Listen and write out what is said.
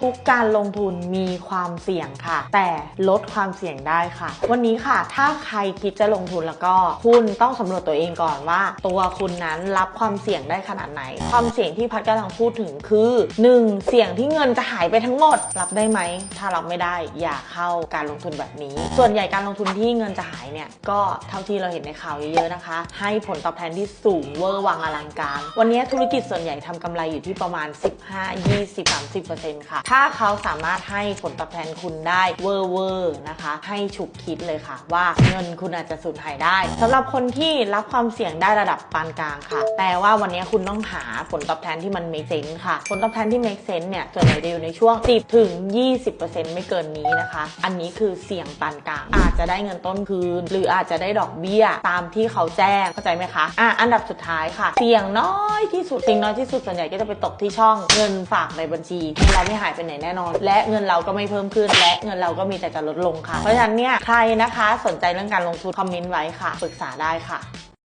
ทุกการลงทุนมีความเสี่ยงค่ะ แต่ลดความเสี่ยงได้ค่ะ วันนี้ค่ะ ถ้าใครคิดจะลงทุนแล้วก็คุณต้องสำรวจตัวเองก่อนว่า ตัวคุณนั้นรับความเสี่ยงได้ขนาดไหน ความเสี่ยงที่พัดกำลังพูดถึงคือ 1. เสี่ยงที่เงินจะหายไปทั้งหมด รับได้ไหม ถ้ารับไม่ได้อย่าเข้าการลงทุนแบบนี้ ส่วนใหญ่การลงทุนที่เงินจะหายเนี่ยก็เท่าที่เราเห็นในข่าวเยอะๆนะคะ ให้ผลตอบแทนที่สูงเวอร์วังอลังการ วันนี้ธุรกิจส่วนใหญ่ทำกำไรอยู่ที่ประมาณ 15 20 30ค่ะถ้าเขาสามารถให้ผลตอบแทนคุณได้เวอร์เวอร์นะคะ ให้ฉุกคิดเลยค่ะ ว่าเงินคุณอาจจะสูญหายได้สำหรับคนที่รับความเสี่ยงได้ระดับปานกลางค่ะ แต่ว่าวันนี้คุณต้องหาผลตอบแทนที่มัน make sense ค่ะ ผลตอบแทนที่ make sense เนี่ยส่วนใหญ่จะอยู่ในช่วง 10 ถึง 20%ไม่เกินนี้นะคะ อันนี้คือเสี่ยงปานกลาง อาจจะได้เงินต้นคืน หรืออาจจะได้ดอกเบี้ยตามที่เขาแจ้งเข้าใจไหมคะอะอันดับสุดท้ายค่ะ เสี่ยงน้อยที่สุดเสี่ยงน้อยที่สุดส่วนใหญ่ก็จะไปตกที่ช่องเงินฝากในบัญชีเงินเราไม่หายไปไหนแน่นอน และเงินเราก็ไม่เพิ่มขึ้น และเงินเราก็มีแต่จะลดลงค่ะ เพราะฉะนั้นเนี่ยใครนะคะสนใจเรื่องการลงทุนคอมเมนต์ไว้ค่ะปรึกษาได้ค่ะ